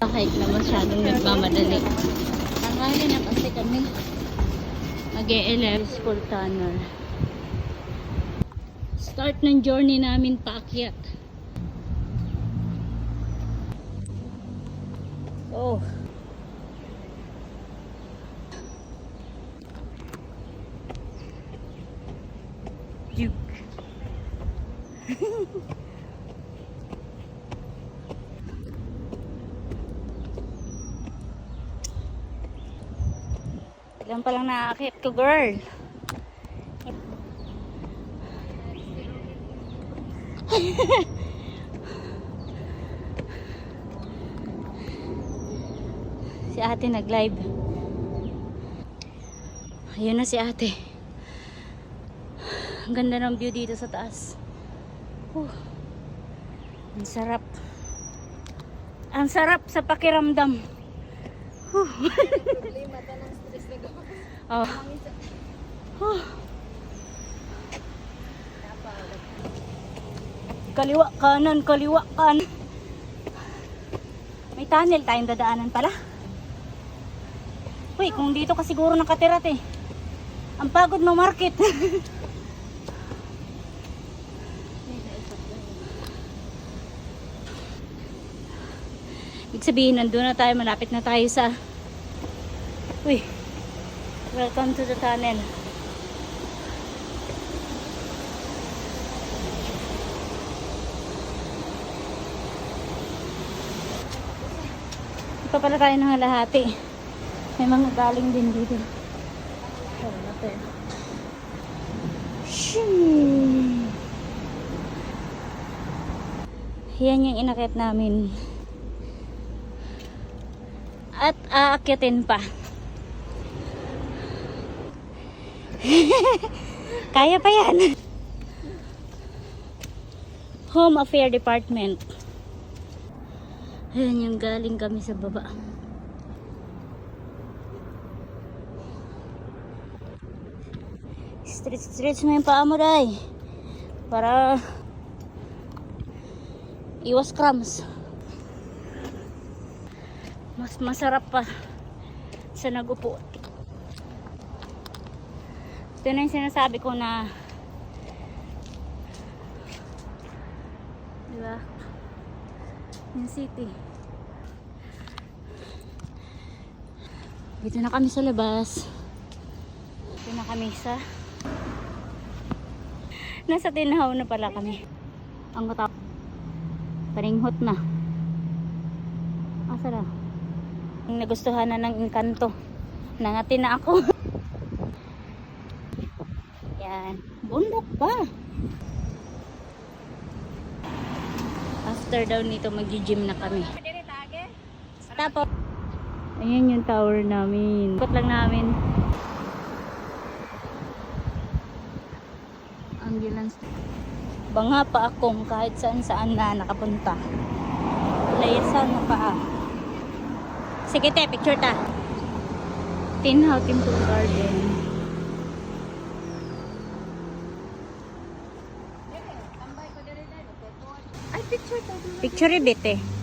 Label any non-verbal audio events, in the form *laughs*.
kahit na masyadong nagmamadali. Tanghali na kasi kami. Mag-e-11 school tunnel. Start ng journey namin paakyat. Oh. Duke. *laughs* Ilan pa lang nakakit ko, girl. *laughs* si ate nag-live. Ayun na si ate. Ang ganda ng view dito sa taas. Huh. Ang sarap. Ang sarap sa pakiramdam. Huh. Oh. Huh. *sighs* Kaliwa kanan, kaliwa kanan. May tunnel tayong dadaanan pala. Uy, kung dito ka siguro nakatirat eh. Ang pagod mo market. *laughs* Ibig sabihin, nandun na tayo, malapit na tayo sa... Uy, welcome to the tunnel. Ito pala tayo ng halahati. May mga galing din dito. Oh, natin. Shoo! Yan yung inakit namin. At aakyatin pa. *laughs* Kaya pa yan. Home Affair Department. Ayan yung galing kami sa baba. Stretch, stretch mo yung paa mo, day. Para iwas cramps. Mas masarap pa sa nagupo. Ito na yung sinasabi ko na diba? Yung city. Dito na kami sa labas. Dito na kami sa Nasa tinahaw na pala kami. Ang matap. Paninghot na. Asa na? Nagustuhan na ng inkanto. Nangati na ako. *laughs* Yan. Bundok pa. After daw nito mag-gym na kami. Tapos, ayan yung tower namin. Ikot lang namin. Ambulance. Banga pa akong kahit saan saan na nakapunta. Layasan na paa. Sige te, picture ta. Tinhaw Temple Garden. Picture ibit eh.